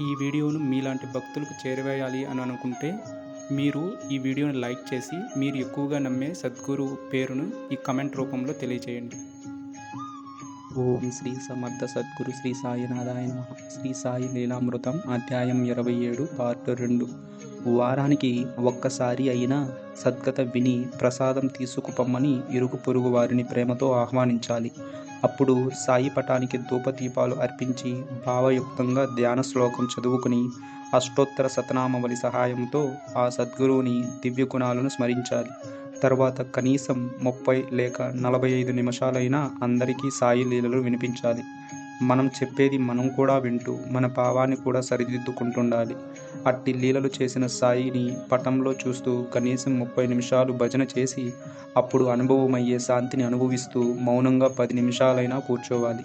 ఈ వీడియోను మీలాంటి భక్తులకు చేరవేయాలి అని అనుకుంటే మీరు ఈ వీడియోని లైక్ చేసి మీరు ఎక్కువగా నమ్మే సద్గురు పేరును ఈ కమెంట్ రూపంలో తెలియజేయండి ఓం శ్రీ సమర్థ సద్గురు శ్రీ సాయినాథాయ నమః. శ్రీ సాయి లీలామృతం అధ్యాయం ఇరవై ఏడు పార్ట్ రెండు. వారానికి ఒక్కసారి అయినా సద్గత విని ప్రసాదం తీసుకుపమ్మని ఇరుగు పొరుగు వారిని ప్రేమతో ఆహ్వానించాలి. అప్పుడు సాయి పటానికి ధూపదీపాలు అర్పించి భావయుక్తంగా ధ్యాన శ్లోకం చదువుకుని అష్టోత్తర శతనామవళి సహాయంతో ఆ సద్గురువుని దివ్య గుణాలను స్మరించాలి. తర్వాత కనీసం ముప్పై లేక నలభై ఐదు నిమిషాలైనా అందరికీ సాయి లీలలు వినిపించాలి. మనం చెప్పేది మనం కూడా వింటూ మన భావాన్ని కూడా సరిదిద్దుకుంటుండాలి. అట్టి లీలలు చేసిన సాయిని పటంలో చూస్తూ కనీసం ముప్పై నిమిషాలు భజన చేసి అప్పుడు అనుభవమయ్యే శాంతిని అనుభవిస్తూ మౌనంగా పది నిమిషాలైనా కూర్చోవాలి.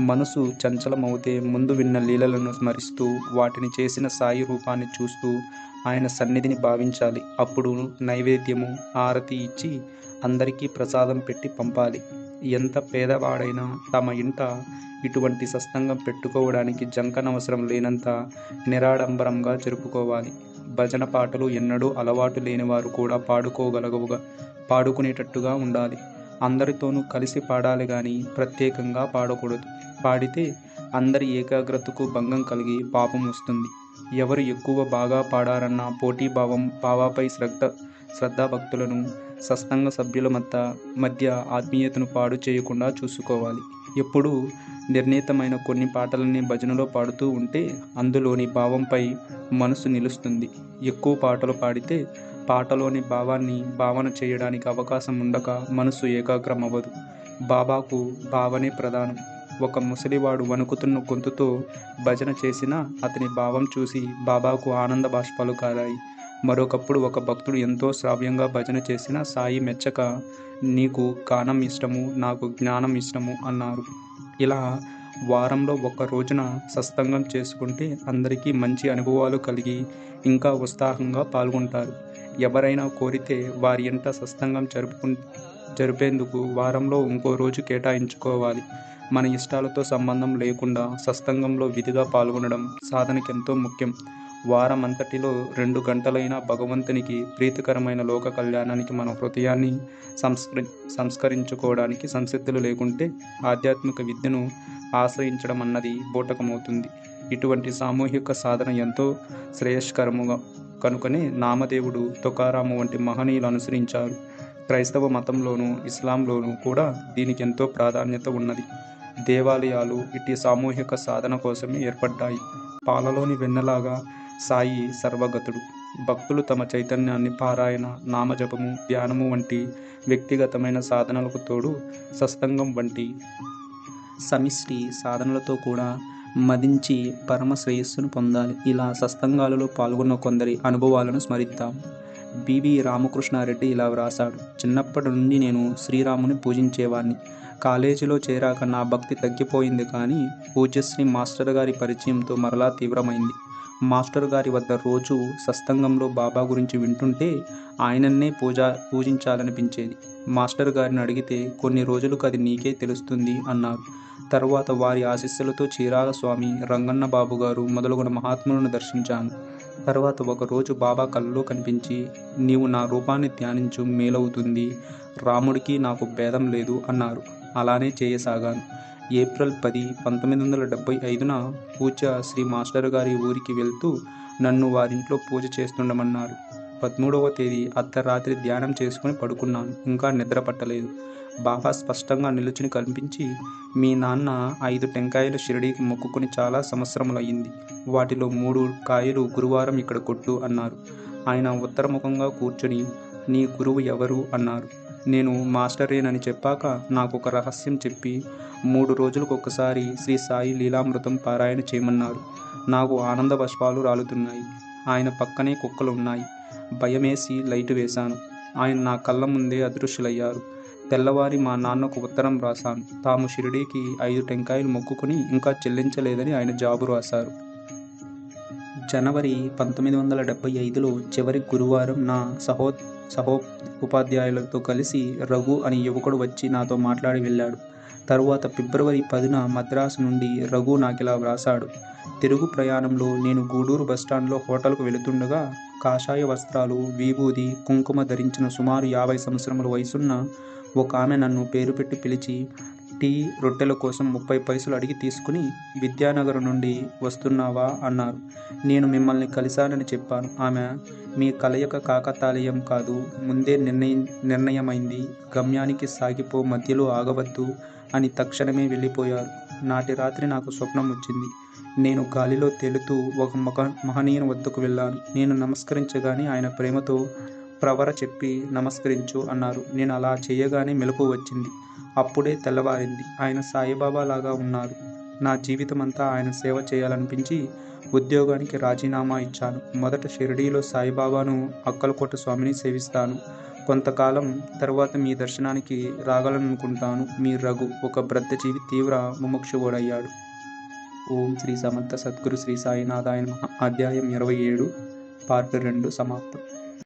మనసు చంచలమవుతే ముందు విన్న లీలలను స్మరిస్తూ వాటిని చేసిన సాయి రూపాన్ని చూస్తూ ఆయన సన్నిధిని భావించాలి. అప్పుడు నైవేద్యము ఆరతి ఇచ్చి అందరికీ ప్రసాదం పెట్టి పంపాలి. ఎంత పేదవాడైనా తమ ఇంట ఇటువంటి సత్సంగం పెట్టుకోవడానికి జంకనవసరం లేనంత నిరాడంబరంగా జరుపుకోవాలి. భజన పాటలు ఎన్నడూ అలవాటు లేని వారు కూడా పాడుకోగలగవుగా పాడుకునేటట్టుగా ఉండాలి. అందరితోనూ కలిసి పాడాలి కానీ ప్రత్యేకంగా పాడకూడదు. పాడితే అందరి ఏకాగ్రతకు భంగం కలిగి పాపం వస్తుంది. ఎవరు ఎక్కువ బాగా పాడారన్న పోటీభావం బావాపై శ్రద్ధ శ్రద్ధాభక్తులను సత్సంగ సభ్యుల మధ్య మధ్య ఆత్మీయతను పాడు చేయకుండా చూసుకోవాలి. ఎప్పుడూ నిర్ణీతమైన కొన్ని పాటలని భజనలో పాడుతూ ఉంటే అందులోని భావంపై మనసు నిలుస్తుంది. ఎక్కువ పాటలు పాడితే పాటలోని భావాన్ని భావన చేయడానికి అవకాశం ఉండక మనసు ఏకాగ్రం అవ్వదు బాబాకు భావనే ప్రధానం. ఒక ముసలివాడు వణుకుతున్న గొంతుతో భజన చేసినా అతని భావం చూసి బాబాకు ఆనంద బాష్పాలు కారాయి. మరొకప్పుడు ఒక భక్తుడు ఎంతో శ్రావ్యంగా భజన చేసిన సాయి మెచ్చక నీకు గానం ఇష్టము నాకు జ్ఞానం ఇష్టము అన్నారు. ఇలా వారంలో ఒక రోజున సత్సంగం చేసుకుంటే అందరికీ మంచి అనుభవాలు కలిగి ఇంకా ఉత్సాహంగా పాల్గొంటారు. ఎవరైనా కోరితే వారి ఎంట సత్సంగం జరుపుకు జరిపేందుకు వారంలో ఇంకో రోజు కేటాయించుకోవాలి. మన ఇష్టాలతో సంబంధం లేకుండా సత్సంగంలో విధిగా పాల్గొనడం సాధనకి ఎంతో ముఖ్యం. వారం అంతటిలో రెండు గంటలైన భగవంతునికి ప్రీతికరమైన లోక కళ్యాణానికి మన హృదయాన్ని సంస్కరి సంస్కరించుకోవడానికి సంసిద్ధులు లేకుంటే ఆధ్యాత్మిక విద్యను ఆశ్రయించడం అన్నది బూటకమవుతుంది. ఇటువంటి సామూహిక సాధన ఎంతో శ్రేయస్కరముగా కనుకనే నామదేవుడు తుకారాము వంటి మహనీయులు అనుసరించారు. క్రైస్తవ మతంలోనూ ఇస్లాంలోనూ కూడా దీనికి ఎంతో ప్రాధాన్యత ఉన్నది. దేవాలయాలు ఇట్టి సామూహిక సాధన కోసమే ఏర్పడ్డాయి. పాలలోని వెన్నలాగా సాయి సర్వగతుడు. భక్తులు తమ చైతన్యాన్ని పారాయణ నామజపము ధ్యానము వంటి వ్యక్తిగతమైన సాధనలకు తోడు సస్తంగం వంటి సమిష్టి సాధనలతో కూడా మదించి పరమ శ్రేయస్సును పొందాలి. ఇలా సస్తంగాలలో పాల్గొన్న కొందరి అనుభవాలను స్మరిద్దాం. బివి రామకృష్ణారెడ్డి ఇలా వ్రాసాడు చిన్నప్పటి నుండి నేను శ్రీరాముని పూజించేవాడిని కాలేజీలో చేరాక నా భక్తి తగ్గిపోయింది కానీ పూజ్యశ్రీ మాస్టర్ గారి పరిచయంతో మరలా తీవ్రమైంది. మాస్టర్ గారి వద్ద రోజు సత్సంగంలో బాబా గురించి వింటుంటే ఆయనన్నే పూజ పూజించాలనిపించేది. మాస్టర్ గారిని అడిగితే కొన్ని రోజులకు అది నీకే తెలుస్తుంది అన్నారు. తర్వాత వారి ఆశీస్సులతో చీరాల స్వామి రంగన్న బాబు గారు మొదలుగున మహాత్ములను దర్శించాను. తర్వాత ఒకరోజు బాబా కళ్ళలో కనిపించి నీవు నా రూపాన్ని ధ్యానించు మేలవుతుంది. రాముడికి నాకు భేదం లేదు అన్నారు. అలానే చేయసాగాను. ఏప్రిల్ పది పంతొమ్మిది వందల డెబ్బై ఐదున పూజ శ్రీ మాస్టర్ గారి ఊరికి వెళ్తూ నన్ను వారింట్లో పూజ చేస్తుండమన్నారు. పదమూడవ తేదీ అర్ధరాత్రి ధ్యానం చేసుకుని పడుకున్నాను. ఇంకా నిద్ర పట్టలేదు. బాబా స్పష్టంగా నిలుచుని కనిపించి మీ నాన్న ఐదు టెంకాయలు షిరిడీకి మొక్కుకుని చాలా సంవత్సరములయ్యింది. వాటిలో మూడు కాయలు గురువారం ఇక్కడ కొట్టు అన్నారు. ఆయన ఉత్తరముఖంగా కూర్చొని నీ గురువు ఎవరు అన్నారు. నేను మాస్టరేనని చెప్పాక నాకు ఒక రహస్యం చెప్పి మూడు రోజులకు ఒకసారి శ్రీ సాయి లీలామృతం పారాయణ చేయమన్నారు. నాకు ఆనంద బష్పాలు రాలుతున్నాయి. ఆయన పక్కనే కుక్కలు ఉన్నాయి భయమేసి లైటు వేశాను. ఆయన నా కళ్ళ ముందే అదృశ్యులయ్యారు. తెల్లవారి మా నాన్నకు ఉత్తరం రాశాను. తాము షిరిడీకి ఐదు టెంకాయలు మొక్కుకుని ఇంకా చెల్లించలేదని ఆయన జాబు రాశారు. జనవరి పంతొమ్మిది వందల డెబ్బై ఐదులో చివరి గురువారం నా సహో సహో ఉపాధ్యాయులతో కలిసి రఘు అని యువకుడు వచ్చి నాతో మాట్లాడి వెళ్ళాడు. తరువాత ఫిబ్రవరి పదిన మద్రాసు నుండి రఘు నాకిలా వ్రాసాడు తిరుగు ప్రయాణంలో నేను గూడూరు బస్టాండ్లో హోటల్కు వెళుతుండగా కాషాయ వస్త్రాలు విభూది కుంకుమ ధరించిన సుమారు యాభై సంవత్సరముల వయసున్న ఒక ఆమె నన్ను పేరు పెట్టి పిలిచి టీ రొట్టెల కోసం ముప్పై పైసలు అడిగి తీసుకుని విద్యానగర్ నుండి వస్తున్నావా అన్నారు. నేను మిమ్మల్ని కలిశానని చెప్పాను. ఆమె మీ కలయిక కాకతాళీయం కాదు. ముందే నిర్ణయ నిర్ణయమైంది. గమ్యానికి సాగిపో మధ్యలో ఆగవద్దు అని తక్షణమే వెళ్ళిపోయారు. నాటి రాత్రి నాకు స్వప్నం వచ్చింది. నేను గాలిలో తేలుతూ ఒక మహ మహనీయుని వద్దకు వెళ్ళాను. నేను నమస్కరించగానే ఆయన ప్రేమతో ప్రవర చెప్పి నమస్కరించు అన్నారు. నేను అలా చేయగానే మెలకు వచ్చింది. అప్పుడే తెల్లవారింది. ఆయన సాయిబాబా లాగా ఉన్నారు. నా జీవితం అంతా ఆయన సేవ చేయాలనిపించి ఉద్యోగానికి రాజీనామా ఇచ్చాను. మొదట షిరిడీలో సాయిబాబాను అక్కలకోట స్వామిని సేవిస్తాను. కొంతకాలం తర్వాత మీ దర్శనానికి రాగలననుకుంటాను మీ రఘు ఒక బ్రద్దజీవి తీవ్ర ముముక్షువుడయ్యాడు. ఓం శ్రీ సమర్థ సద్గురు శ్రీ సాయినాథాయన అధ్యాయం ఇరవై ఏడు పార్ట్ రెండు సమాప్తం.